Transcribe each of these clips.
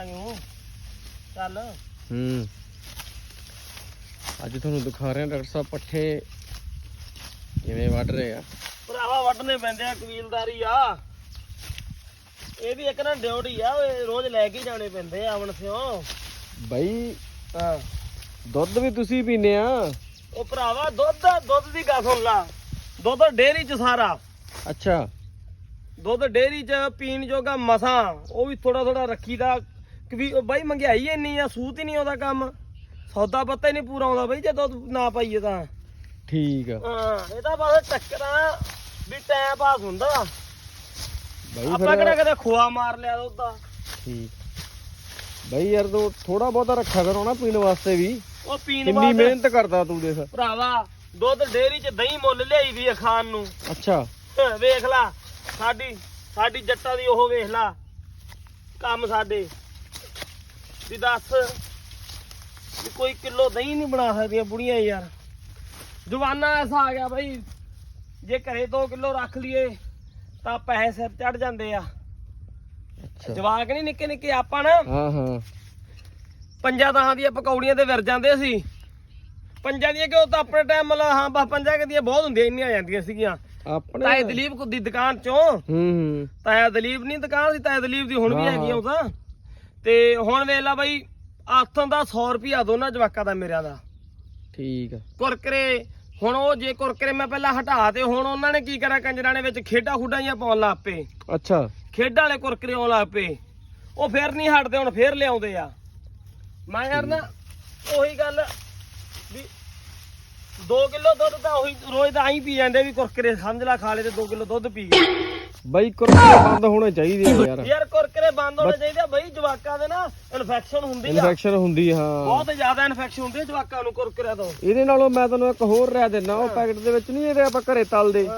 ਦਾਂਗੇ ਉਹ ਚੱਲ। ਹੂੰ। ਅੱਜ ਤੁਹਾਨੂੰ ਦਿਖਾ ਰਹੇ ਹਾਂ ਡਾਕਟਰ ਸਾਹਿਬ ਪੱਠੇ ਕਿਵੇਂ ਵੱਢ ਰਹੇ ਆ। ਭਰਾਵਾ ਵੱਢਨੇ ਪੈਂਦੇ ਆ ਕਬੀਲਦਾਰੀ ਆ। ਇਹ ਵੀ ਇੱਕ ਨਾ ਡਿਊਟੀ ਆ ਓਏ ਰੋਜ਼ ਲੈ ਕੇ ਜਾਣੇ ਪੈਂਦੇ ਆ ਅਮਨ ਸਿਓ। ਬਾਈ ਹਾਂ। ਦੁੱਧ ਵੀ ਤੁਸੀਂ ਪੀਨੇ ਆ। ਉਹ ਭਰਾਵਾ ਦੁੱਧ ਦੁੱਧ ਦੀ ਗੱਲ ਸੁਣ ਲਾ। ਦੁੱਧ ਡੇਅਰੀ ਚ ਸਾਰਾ। ਅੱਛਾ। ਦੁੱਧ ਡੇਅਰੀ ਚ ਪੀਣ ਜੋਗਾ ਮਸਾਂ ਉਹ ਵੀ ਥੋੜਾ ਥੋੜਾ ਰੱਖੀਦਾ। ਕਿ ਉਹ ਬਾਈ ਮਹਿੰਗਾਈ ਇੰਨੀ ਆ ਸੂਤ ਹੀ ਨਹੀਂ ਆਉਂਦਾ ਕੰਮ। ਸੌਦਾ ਪੱਤਾ ਹੀ ਨਹੀਂ ਪੂਰਾ ਆਉਂਦਾ ਬਾਈ ਜੇ ਦੁੱਧ ਨਾ ਪਾਈਏ ਤਾਂ। ਠੀਕ ਆ। ਹਾਂ ਇਹ ਤਾਂ ਬਸ ਟੱਕਰਾਂ ਵੀ ਟਾਈਮ ਪਾਸ ਹੁੰਦਾ। ਬਾਈ ਆਪਾਂ ਕਿਹੜਾ ਕਦੇ ਖੋਆ ਮਾਰ ਲਿਆ ਦੁੱਧ ਦਾ ਠੀਕ। ਬਾਈ ਯਾਰ ਤੂੰ ਥੋੜਾ ਬਹੁਤਾ ਰੱਖਿਆ ਕਰੋ ਨਾ ਪੀਣ ਵਾਸਤੇ ਵੀ। ਉਹ ਪੀਣ ਕਿੰਨੀ ਵਾਸਤੇ ਮਿਹਨਤ ਕਰਦਾ ਤੂੰ ਦੇਖ। ਭਰਾਵਾ ਦੁੱਧ ਡੇਅਰੀ ਚ ਦਹੀਂ ਮੁੱਲ ਲਿਆਈ ਦੀ ਆ ਖਾਣ ਨੂੰ। ਅੱਛਾ। ਵੇਖ ਲਾ ਸਾਡੀ ਸਾਡੀ ਜੱਟਾਂ ਦੀ ਉਹ ਵੇਖ ਲਾ। ਕੰਮ ਸਾਡੇ। ਵੀ ਦੱਸ ਵੀ ਕੋਈ ਕਿਲੋ ਦਹੀਂ ਨਹੀਂ ਬਣਾ ਸਕਦੀਆਂ ਬੁੜੀਆਂ ਯਾਰ। ਜਵਾਨਾ ਐਸਾ ਆ ਗਿਆ ਬਈ ਜੇ ਘਰੇ 2 ਕਿਲੋ ਰੱਖ ਲਈਏ ਤਾਂ ਪੈਸੇ ਸਿਰ ਚੜ ਜਾਂਦੇ ਆ। ਜਵਾਕ ਨਹੀਂ ਨਿੱਕੇ ਨਿੱਕੇ ਆਪਾਂ ਨਾ ਹਾਂ ਹਾਂ। ਪੰਜਾਂ ਦਹਾਂ ਦੀਆਂ ਪਕੌੜੀਆਂ ਤੇ ਵਿਰ ਜਾਂਦੇ ਸੀ। ਪੰਜਾਂ ਦੀਆਂ ਕਿਉਂ ਤਾਂ ਆਪਣੇ ਟਾਈਮ ਮਤਲਬ ਹਾਂ ਬਸ ਪੰਜਾਂ ਦੀਆਂ ਬਹੁਤ ਹੁੰਦੀਆਂ ਇੰਨੀਆਂ ਆ ਜਾਂਦੀਆਂ ਸੀਗੀਆਂ। ਆਪਣੇ ਤਾਏ ਦਲੀਪ ਕੋ ਦੀ ਦੁਕਾਨ ਚੋਂ। ਹੂੰ ਹੂੰ। ਤਾਇਆ ਦਲੀਪ ਨਹੀਂ ਦੁਕਾਨ ਸੀ ਤਾਇਆ ਦਲੀਪ ਦੀ ਹੁਣ ਵੀ ਹੈਗੀ। ਉਹ ਤਾਂ। ਤੇ ਹੁਣ ਵੇਖ ਲਾ ਬਾਈ ਆਥੋਂ ਦਾ 100 ਰੁਪਿਆ ਦੋਨਾਂ ਜਵਾਕਾਂ ਦਾ ਮੇਰਿਆਂ ਦਾ। ਠੀਕ ਆ। ਕੁਰਕਰੇ ਹੁਣ ਉਹ ਜੇ ਕੁਰਕਰੇ ਮੈਂ ਪਹਿਲਾਂ ਹਟਾ ਤੇ ਹੁਣ ਉਹਨਾਂ ਨੇ ਕੀ ਕਰਿਆ ਕੰਜਰਾਂ ਨੇ ਵਿੱਚ? ਖੇਡਾਂ ਖੁੱਡਾਂ ਜਿਹੀਆਂ ਪਾਉਣ ਲੱਗ ਪਏ। ਅੱਛਾ। ਖੇਡਾਂ ਵਾਲੇ ਕੁਰਕਰੇ ਆਉਣ ਲੱਗ ਪਏ। ਉਹ ਫੇਰ ਨਹੀਂ ਹਟਦੇ ਹੁਣ ਫੇਰ ਲਿਆਉਂਦੇ ਆ। ਮੈਂ ਯਾਰ ਨਾ ਉਹੀ ਗੱਲ ਵੀ 2 ਕਿਲੋ ਦੁੱਧ ਤਾਂ ਉਹੀ ਰੋਜ਼ ਦਾ ਆਈ ਪੀ ਜਾਂਦੇ ਵੀ ਕੁਰਕਰੇ ਸਮਝ ਲਾ ਖਾ ਲੇ ਤੇ 2 ਕਿਲੋ ਦੁੱਧ ਪੀ ਗਏ। ਬਾਈ ਕੁਰਕਰੇ ਬੰਦ ਹੋਣੇ ਚਾਹੀਦੇ ਆ ਯਾਰ। ਯਾਰ ਕੁਰਕਰੇ ਬੰਦ ਹੋਣੇ ਚਾਹੀਦੇ ਆ ਬਈ। ਜਵਾਕਾਂ ਦੇ ਨਾ ਇਨਫੈਕਸ਼ਨ ਹੁੰਦੀ ਆ। ਇਨਫੈਕਸ਼ਨ ਹੁੰਦੀ ਹਾਂ। ਬਹੁਤ ਜ਼ਿਆਦਾ ਇਨਫੈਕਸ਼ਨ ਹੁੰਦੀ ਆ ਜਵਾਕਾਂ ਨੂੰ ਕੁਰਕਰਿਆਂ ਤੋਂ। ਇਹਦੇ ਨਾਲੋਂ ਮੈਂ ਤੁਹਾਨੂੰ ਇੱਕ ਹੋਰ ਰਹਿ ਦਿੰਦਾ ਉਹ ਪੈਕਟ ਦੇ ਵਿੱਚ ਨਹੀਂ ਇਹਦੇ ਆਪਾਂ ਘਰੇ ਤਲਦੇ।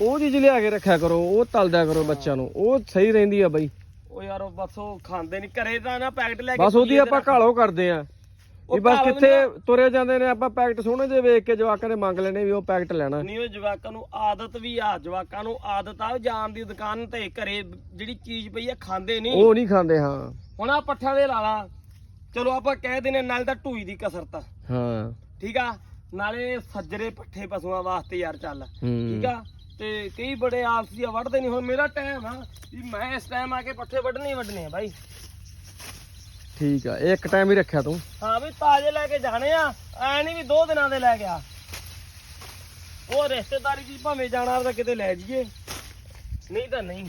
ਉਹ ਚੀਜ਼ ਲਿਆ ਕੇ ਰੱਖਿਆ ਕਰੋ ਉਹ ਤਲਦਿਆ ਕਰੋ ਬੱਚਿਆਂ ਨੂੰ ਉਹ ਸਹੀ ਰਹਿੰਦੀ ਆ ਬਾਈ। ਉਹ ਯਾਰ ਉਹ ਬਸ ਉਹ ਖਾਂਦੇ ਨਹੀਂ ਘਰੇ ਤਾਂ ਨਾ ਪੈਕਟ ਲੈ ਕੇ ਬਸ ਉਹਦੀ ਆਪਾਂ ਘਾਲੋ ਕਰਦੇ ਆ। ਵੀ ਬਸ ਕਿੱਥੇ ਤੁਰੇ ਜਾਂਦੇ ਨੇ ਆਪਾਂ ਪੈਕਟ ਸੋਹਣੇ ਜਿਹੇ ਵੇਖ ਕੇ ਜਵਾਕਾਂ ਨੇ ਮੰਗ ਲੈਣੇ ਵੀ ਉਹ ਪੈਕਟ ਲੈਣਾ। ਨਹੀਂ ਉਹ ਜਵਾਕਾਂ ਨੂੰ ਆਦਤ ਵੀ ਆ ਜਵਾਕਾਂ ਨੂੰ ਆਦਤ ਆ ਜਾਣ ਦੀ ਦੁਕਾਨ ਤੇ ਘਰੇ ਜਿਹੜੀ ਚੀਜ਼ ਪਈ ਆ ਖਾਂਦੇ ਨਹੀਂ। ਉਹ ਨਹੀਂ ਖਾਂਦੇ ਹਾਂ। ਹੁਣ ਆ ਪੱਠਿਆਂ ਦੇ ਲਾ ਲਾ। ਚਲੋ ਆਪਾਂ ਕਹਿ ਦਿੰਨੇ ਨਾਲ ਤਾਂ ਢੂਈ ਦੀ ਕਸਰਤ ਹਾਂ। ਠੀਕ ਆ? ਨਾਲੇ ਸੱਜਰੇ ਪੱਠੇ ਪਸ਼ੂਆਂ ਵਾਸਤੇ ਯਾਰ ਚੱਲ। ਠੀਕ ਆ? ਤੇ ਕਈ ਬੜੇ ਆਲਸੀ ਆ ਵੱਢਦੇ ਨਹੀਂ। ਹੁਣ ਮੇਰਾ ਟਾਈਮ ਆ ਵੀ ਮੈਂ ਇਸ ਟਾਈਮ ਆ ਕੇ ਪੱਠੇ ਵੱਢਣੇ ਵੱਢਣੇ ਆ ਬਾਈ। ਠੀਕ ਆ ਇੱਕ ਟਾਈਮ ਹੀ ਰੱਖਿਆ ਤੂੰ। ਹਾਂ ਵੀ ਤਾਜ਼ੇ ਲੈ ਕੇ ਜਾਣੇ ਆ ਐ ਨਹੀਂ ਵੀ ਦੋ ਦਿਨਾਂ ਦੇ ਲੈ ਗਿਆ ਉਹ ਰਿਸ਼ਤੇਦਾਰੀ ਜੀ ਭਾਵੇਂ ਜਾਣਾ ਤਾਂ ਕਿਤੇ ਲੈ ਜਾਈਏ। ਨਹੀਂ ਤਾਂ ਨਹੀਂ।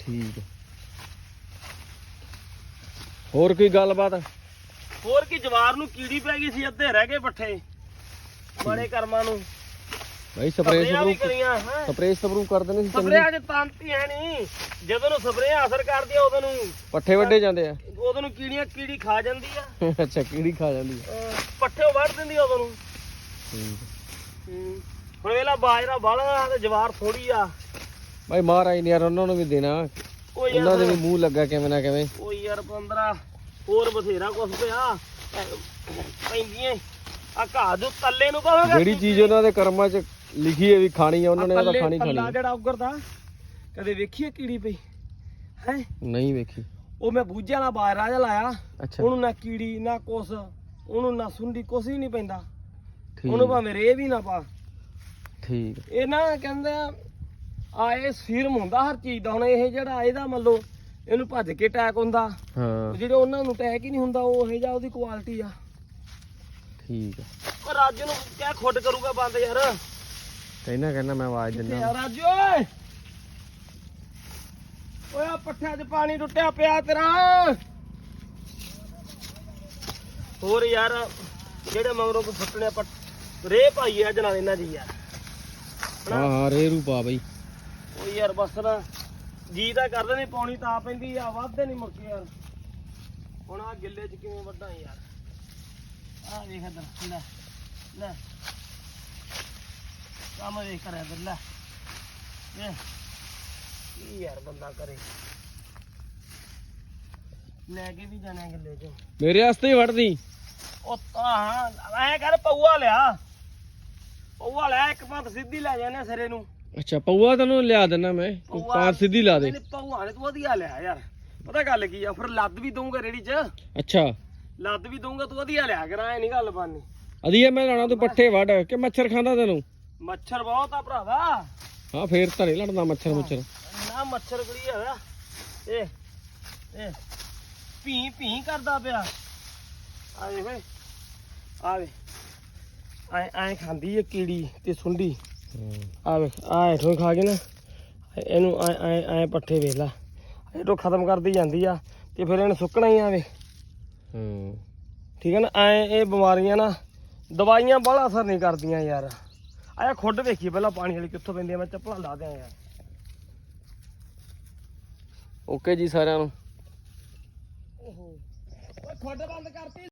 ਠੀਕ ਆ। ਹੋਰ ਕੋਈ ਗੱਲਬਾਤ? ਹੋਰ ਕੀ ਜਵਾਰ ਨੂੰ ਕੀੜੀ ਪੈ ਗਈ ਸੀ ਅੱਧੇ ਰਹਿ ਗਏ ਪੱਠੇ। ਮਾੜੇ ਕਰਮਾਂ ਨੂੰ। ਬਾਈ ਸਪਰੇਅ ਵੀ ਸਪਰੂ ਕਰੀਆਂ ਹਾਂ। ਸਪਰੇਅ ਸਪਰੂ ਕਰ ਦਿੰਦੇ ਸੀ ਚੰਗੀ। ਸਪਰੇਆਂ 'ਚ ਤਾਂਤੀ ਹੈ ਨਹੀਂ ਜਦੋਂ ਨੂੰ ਸਪਰੇਆਂ ਅਸਰ ਕਰਦੀ ਆ ਉਦੋਂ ਨੂੰ ਪੱਠੇ ਵੱਡੇ ਜਾਂਦੇ ਆ। ਉਦੋਂ ਨੂੰ ਕੀੜੀਆਂ ਕੀੜੀ ਖਾ ਜਾਂਦੀ ਆ। ਅੱਛਾ ਕੀੜੀ ਖਾ ਜਾਂਦੀ ਆ। ਅਹ ਪੱਠੇ ਵੱਢ ਦਿੰਦੀ ਆ ਉਦੋਂ ਨੂੰ। ਠੀਕ ਹੂੰ। ਹੁਣ ਵੇਲਾ ਬਾਜਰਾ ਬਾਲਾ ਤੇ ਜਵਾਰ ਥੋੜੀ ਆ। ਬਾਈ ਮਹਾਰਾਜ ਨੇ ਯਾਰ ਉਹਨਾਂ ਨੂੰ ਵੀ ਦੇਣਾ। ਉਹ ਉਹਨਾਂ ਦੇ ਯਾਰ ਵੀ ਮੂੰਹ ਲੱਗਾ ਕਿਵੇਂ ਨਾ ਕਿਵੇਂ। ਉਹ ਯਾਰ 15 ਹੋਰ ਬਥੇਰਾ ਕੁਛ ਪਿਆ। ਅਹ ਪੈਂਦੀਆਂ ਆ ਘਾਹ ਜੋ ਤੱਲੇ ਨੂੰ ਕਹਾਂਗਾ ਜਿਹੜੀ ਚੀਜ਼ ਉਹਨਾਂ ਦੇ ਕਰਮਾਂ 'ਚ ਲਿਖੀ ਹੈ ਵੀ ਖਾਣੀ ਆ ਉਹਨਾਂ ਨੇ ਤਾਂ ਖਾਣੀ ਖਾਣੀ ਆ। ਜਿਹੜਾ ਉੱਗਰਦਾ ਕਦੇ ਵੇਖੀਏ ਕੀੜੀ ਪਈ? ਹੈ? ਨਹੀਂ ਵੇਖੀ। ਉਹ ਮੈਂ ਬੂਝਿਆਂ ਨਾਲ ਬਾਹਰ ਰਾਜਾ ਲਾਇਆ। ਉਹਨੂੰ ਨਾ ਕੀੜੀ ਨਾ ਕੁਸ ਉਹਨੂੰ ਨਾ ਸੁੰਡੀ ਕੁਛ ਹੀ ਨਹੀਂ ਪੈਂਦਾ। ਠੀਕ। ਉਹਨੂੰ ਭਾਵੇਂ ਰੇ ਵੀ ਨਾ ਪਾ। ਠੀਕ। ਇਹ ਨਾ ਕਹਿੰਦੇ ਆ ਆ ਇਹ ਸੀਰਮ ਹੁੰਦਾ ਹਰ ਚੀਜ਼ ਦਾ। ਹੁਣ ਇਹ ਜਿਹੜਾ ਇਹਦਾ ਮੰਨ ਲਓ ਇਹਨੂੰ ਭੱਜ ਕੇ ਅਟੈਕ ਹੁੰਦਾ। ਹਾਂ। ਜਿਹੜੇ ਉਹਨਾਂ ਨੂੰ ਅਟੈਕ ਹੀ ਨਹੀਂ ਹੁੰਦਾ ਉਹ ਇਹ ਜਾ ਉਹਦੀ ਕੁਆਲਿਟੀ ਆ। ਠੀਕ ਆ। ਉਹ ਰਾਜੂ ਨੂੰ ਕਿਆ ਖੁੱਡ ਕਰੂਗਾ ਬੰਦ ਯਾਰ। ਕਹਿਣਾ ਕਹਿਣਾ ਮੈਂ ਆਵਾਜ਼ ਦਿੰਦਾ। ਰਾਜੂ ਓਏ? ਓਏ ਆ ਪੱਠਿਆਂ 'ਚ ਪਾਣੀ ਟੁੱਟਿਆ ਪਿਆ ਤੇਰਾ। ਹੋਰ ਯਾਰ ਜਿਹੜੇ ਮਗਰੋਂ ਕੋ ਫੁੱਟਣੇ ਪੱਟ ਰੇ ਭਾਈ ਆ ਜਨਾ ਇਹਨਾਂ ਦੀ ਯਾਰ। ਹਾਂ ਹਾਂ ਰੇ ਰੂਪਾ ਬਾਈ। ਉਹ ਯਾਰ ਬਸ ਨਾ ਜੀ ਤਾਂ ਕਰਦੇ ਨਹੀਂ ਪਾਉਣੀ ਤਾਂ ਪੈਂਦੀ ਆ ਵੱਧਦੇ ਨਹੀਂ ਮੁੱਕ ਯਾਰ। ਹੁਣ ਆ ਗਿੱਲੇ 'ਚ ਕਿਵੇਂ ਵੱਢਾਂ ਯਾਰ? ਆ ਵੇਖ ਇੱਧਰ ਲੈ ਲੈ। ਕੰਮ ਵੇਖ ਕਰਿਆ ਲੈ ਵੇ ਕੀ ਯਾਰ ਬੰਦਾ ਕਰੇ। ਲੈ ਕੇ ਵੀ ਜਾਣਾ ਗਿੱਲੇ 'ਚ। ਮੇਰੇ ਵਾਸਤੇ ਹੀ ਵੜਦੀ। ਉਹ ਤਾਂ ਹਾਂ ਐ ਕਰ ਪਊਆ ਲਿਆ। ਪਊਆ ਲਿਆ ਇੱਕ ਪੰਤ ਸਿੱਧੀ ਲੈ ਜਾਣੇ ਸਿਰੇ ਨੂੰ। ਅੱਛਾ ਪਊਆ ਤੈਨੂੰ ਲਿਆ ਦਿੰਦਾ ਮੈਂ। ਪਾਰ ਸਿੱਧੀ ਲਾ ਦੇ। ਨਹੀਂ ਪਊਆ ਨੇ ਤੂੰ ਵਧੀਆ ਲਿਆ ਯਾਰ। ਪਤਾ ਗੱਲ ਕੀ ਆ ਫਿਰ ਲੱਦ ਵੀ ਦਊਂਗਾ ਰੇੜੀ 'ਚ। ਅੱਛਾ। ਲੱਦ ਵੀ ਦਊਂਗਾ ਤੂੰ ਵਧੀਆ ਲਿਆ ਕਰ ਐ ਨਹੀਂ ਗੱਲ ਬਾਨੀ। ਅਧੀਆ ਮੈਂ ਲਾਣਾ ਤੂੰ ਪੱਠੇ ਵੱਢ ਕਿ ਮੱਛਰ ਖਾਂਦਾ ਤੈਨੂੰ? ਮੱਛਰ ਬਹੁਤ ਆ ਭਰਾਵਾ। ਹਾਂ ਫੇਰ ਤਾਂ ਨਹੀਂ ਲੜਦਾ ਮੱਛਰ ਮੁੱਛਰ। ਨਾ ਮੱਛਰ ਕੁੜੀ ਹੈਗਾ ਇਹ ਇਹ ਭੀ ਭੀ ਕਰਦਾ ਪਿਆ। ਆ ਵੇ ਵੇ ਆ ਵੇ ਐ ਐ ਖਾਂਦੀ ਏ ਕੀੜੀ ਤੇ ਸੁੰਡੀ। ਆ ਵੇ ਆ ਇਥੋਂ ਖਾ ਕੇ ਨਾ ਇਹਨੂੰ ਐ ਐ ਐ ਪੱਠੇ ਵੇਖ ਲਾ। ਇਹ ਖਤਮ ਕਰਦੀ ਜਾਂਦੀ ਆ ਤੇ ਫਿਰ ਇਹਨੇ ਸੁੱਕਣਾ ਹੀ ਆਵੇ। ਹੂੰ। ਠੀਕ ਹੈ ਨਾ ਐ ਇਹ ਬਿਮਾਰੀਆਂ ਨਾ ਦਵਾਈਆਂ ਬਾਹਲਾ ਅਸਰ ਨਹੀਂ ਕਰਦੀਆਂ ਯਾਰ। ਆਇਆ ਖੁੱਡ ਵੇਖੀ ਪਹਿਲਾਂ ਪਾਣੀ ਵਾਲੀ ਕਿੱਥੋਂ ਪੈਂਦੀ ਆ ਮੈਂ ਚੱਪਲਾਂ ਲਾ ਦਿਆਂ ਯਾਰ ਓਕੇ ਜੀ ਸਾਰਿਆਂ ਨੂੰ। ਓਹੋ। ਓਏ ਖੁੱਡ ਬੰਦ ਕਰਤੀ।